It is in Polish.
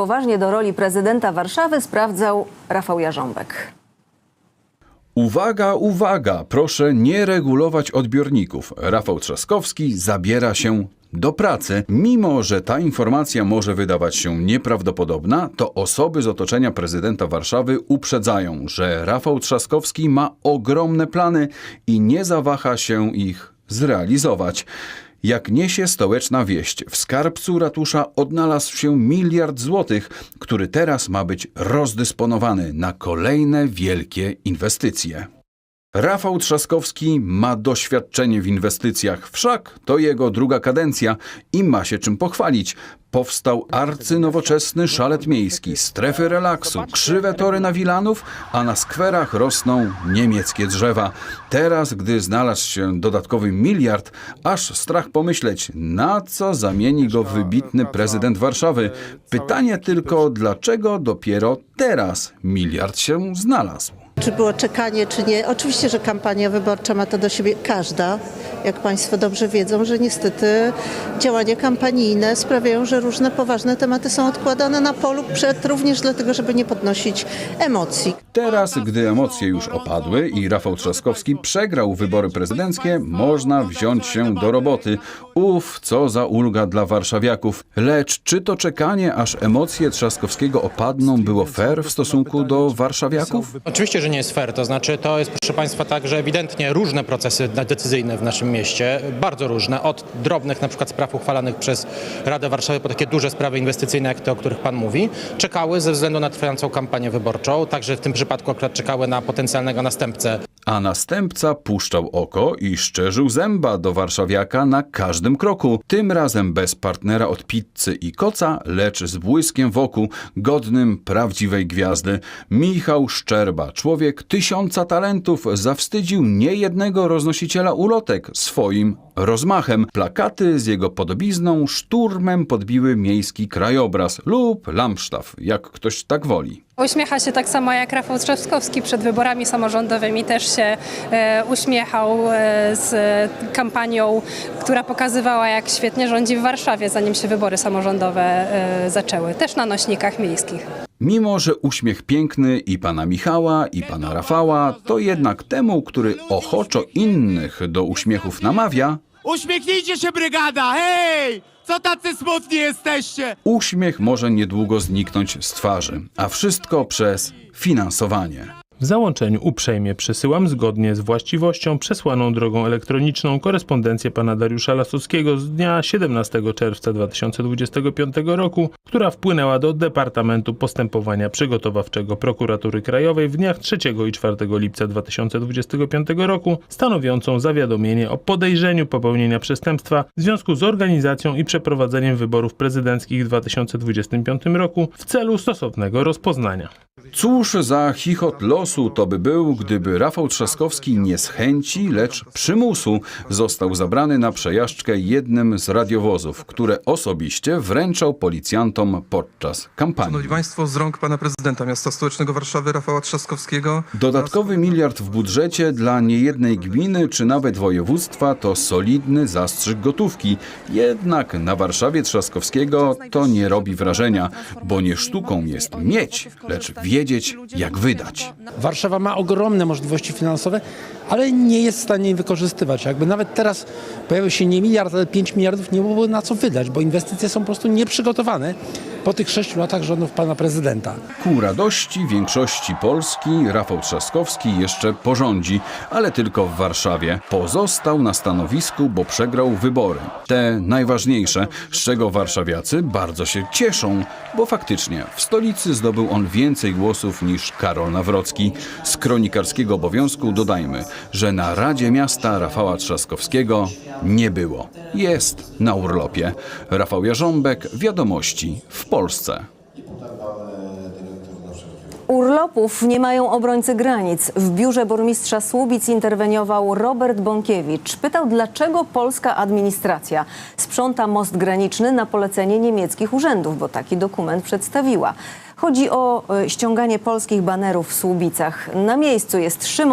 poważnie do roli prezydenta Warszawy sprawdzał Rafał Jarząbek. Uwaga, uwaga, proszę nie regulować odbiorników. Rafał Trzaskowski zabiera się do pracy. Mimo, że ta informacja może wydawać się nieprawdopodobna, to osoby z otoczenia prezydenta Warszawy uprzedzają, że Rafał Trzaskowski ma ogromne plany i nie zawaha się ich zrealizować. Jak niesie stołeczna wieść, w skarbcu ratusza odnalazł się miliard złotych, który teraz ma być rozdysponowany na kolejne wielkie inwestycje. Rafał Trzaskowski ma doświadczenie w inwestycjach, wszak to jego druga kadencja i ma się czym pochwalić. Powstał arcynowoczesny szalet miejski, strefy relaksu, krzywe tory na Wilanów, a na skwerach rosną niemieckie drzewa. Teraz, gdy znalazł się dodatkowy miliard, aż strach pomyśleć, na co zamieni go wybitny prezydent Warszawy. Pytanie tylko, dlaczego dopiero teraz miliard się znalazł? Czy było czekanie, czy nie? Oczywiście, że kampania wyborcza ma to do siebie każda. Jak Państwo dobrze wiedzą, że niestety działania kampanijne sprawiają, że różne poważne tematy są odkładane na polu przed, również dlatego, żeby nie podnosić emocji. Teraz, gdy emocje już opadły i Rafał Trzaskowski przegrał wybory prezydenckie, można wziąć się do roboty. Uf, co za ulga dla warszawiaków. Lecz czy to czekanie, aż emocje Trzaskowskiego opadną, było fair w stosunku do warszawiaków? Oczywiście, że nie jest fair. To znaczy, to jest, proszę Państwa, tak, że ewidentnie różne procesy decyzyjne w naszym mieście, bardzo różne, od drobnych na przykład spraw uchwalanych przez Radę Warszawy po takie duże sprawy inwestycyjne, jak te, o których Pan mówi, czekały ze względu na trwającą kampanię wyborczą. Także w tym przypadku akurat czekały na potencjalnego następcę A następca puszczał oko i szczerzył zęba do warszawiaka na każdym kroku. Tym razem bez partnera od pizzy i koca, lecz z błyskiem wokół, godnym prawdziwej gwiazdy. Michał Szczerba, człowiek tysiąca talentów, zawstydził niejednego roznosiciela ulotek swoim rozmachem. Plakaty z jego podobizną szturmem podbiły miejski krajobraz lub Lamsztaw, jak ktoś tak woli. Uśmiecha się tak samo jak Rafał Trzaskowski przed wyborami samorządowymi też się e, uśmiechał e, z kampanią, która pokazywała jak świetnie rządzi w Warszawie, zanim się wybory samorządowe e, zaczęły, też na nośnikach miejskich. Mimo, że uśmiech piękny i pana Michała, i pana Rafała, to jednak temu, który ochoczo innych do uśmiechów namawia, Uśmiechnijcie się, brygada! Hej! Co tacy smutni jesteście? uśmiech może niedługo zniknąć z twarzy, a wszystko przez finansowanie. W załączeniu uprzejmie przesyłam zgodnie z właściwością przesłaną drogą elektroniczną korespondencję pana Dariusza Lasockiego z dnia 17 czerwca 2025 roku, która wpłynęła do Departamentu Postępowania Przygotowawczego Prokuratury Krajowej w dniach 3 i 4 lipca 2025 roku, stanowiącą zawiadomienie o podejrzeniu popełnienia przestępstwa w związku z organizacją i przeprowadzeniem wyborów prezydenckich w 2025 roku w celu stosownego rozpoznania. Cóż za chichot losu to by był, gdyby Rafał Trzaskowski nie z chęci, lecz przymusu został zabrany na przejażdżkę jednym z radiowozów, które osobiście wręczał policjantom podczas kampanii. Szanowni Państwo, z rąk pana prezydenta miasta stołecznego Warszawy Rafała Trzaskowskiego Dodatkowy miliard w budżecie dla niejednej gminy czy nawet województwa to solidny zastrzyk gotówki. Jednak na Warszawie Trzaskowskiego to nie robi wrażenia, bo nie sztuką jest mieć, lecz wiedzieć jak wydać. Warszawa ma ogromne możliwości finansowe, ale nie jest w stanie ich wykorzystywać. Jakby nawet teraz pojawił się nie miliard, ale 5 miliardów, nie byłoby na co wydać, bo inwestycje są po prostu nieprzygotowane po tych sześciu latach rządów pana prezydenta. Ku radości większości Polski Rafał Trzaskowski jeszcze porządzi, ale tylko w Warszawie. Pozostał na stanowisku, bo przegrał wybory. Te najważniejsze, z czego warszawiacy bardzo się cieszą, bo faktycznie w stolicy zdobył on więcej głosów niż Karol Nawrocki. Z kronikarskiego obowiązku dodajmy, że na Radzie Miasta Rafała Trzaskowskiego nie było. Jest na urlopie. Rafał Jarząbek, Wiadomości w Polsce. Urlopów nie mają obrońcy granic. W biurze burmistrza Słubic interweniował Robert Bąkiewicz. Pytał, dlaczego polska administracja sprząta most graniczny na polecenie niemieckich urzędów, bo taki dokument przedstawiła. Chodzi o e, ściąganie polskich banerów w Słubicach. Na miejscu jest Szymon